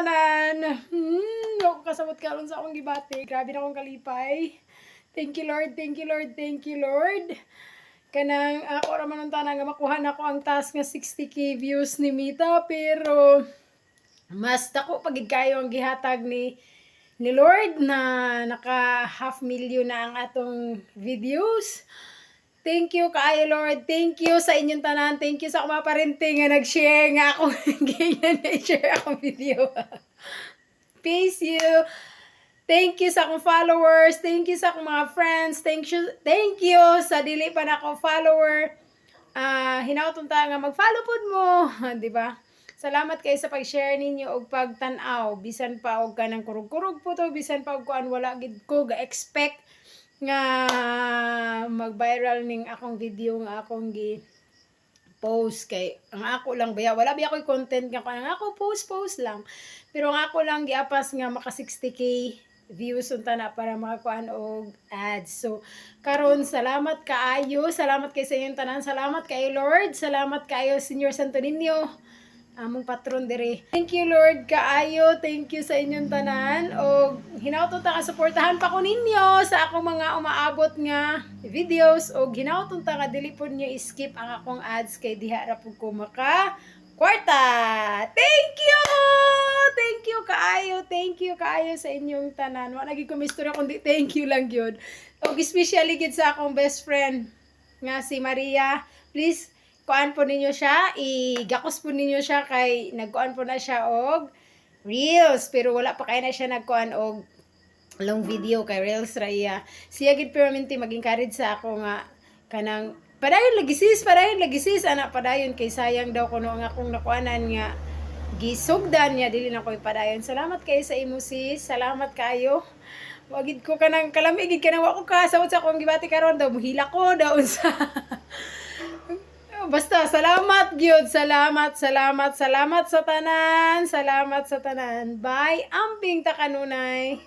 tanan. Hmm, ako kasabot karon sa akong gibati. Grabe na akong kalipay. Thank you Lord, thank you Lord, thank you Lord. Kanang ako ra man tanan nga makuha na ko ang task nga 60k views ni Mita pero mas dako pagid kayo ang gihatag ni ni Lord na naka half million na ang atong videos. Thank you kaayo Lord. Thank you sa inyong tanan. Thank you sa mga parente nga nag-share nga ako ganyan na share akong video. Peace you. Thank you sa akong followers. Thank you sa akong mga friends. Thank you thank you sa dili pa na akong follower. Ah, hinaut unta nga mag-follow pud mo, di ba? Salamat kayo sa pag-share ninyo og pagtan-aw. Bisan pa og kanang kurog-kurog po to, bisan pa og kuan wala gid ko ga-expect nga mag-viral ning akong video nga akong gi post kay ang ako lang baya wala biya ko'y content nga kanang ako post post lang. Pero ang ako lang giapas nga maka 60k views unta na para makakuan og ads. So karon salamat kaayo. Salamat kay sa inyong tanan. Salamat kay Lord. Salamat kaayo Senior Santo Niño among patron dire. Thank you Lord kaayo, thank you sa inyong tanan og hinauton ta ka suportahan pa ko ninyo sa akong mga umaabot nga videos og hinauton ta nga dili pod niyo skip ang akong ads kay diha ra pud ko maka kwarta. Thank you! Thank you kaayo, thank you kaayo sa inyong tanan. Wa lagi ko mistura kundi thank you lang gyud. Og especially gid sa akong best friend nga si Maria. Please kuan po ninyo siya, igakos po ninyo siya kay nagkuan po na siya og reels pero wala pa kay na siya nagkuan og long video kay reels ra iya. Siya gid permanente mag-encourage sa ako nga kanang padayon lagi sis, padayon lagi sis, ana padayon kay sayang daw kuno ang akong nakuanan nga gisugdan niya dili na ko'y padayon. Salamat kayo sa imo sis. Salamat kayo. Wagid ko kanang kalamigid kanang wa ko kasawot sa akong gibati karon daw muhila ko daw sa Basta, salamat gyud, salamat, salamat, salamat sa tanan, salamat sa tanan. Bye, amping ta kanunay.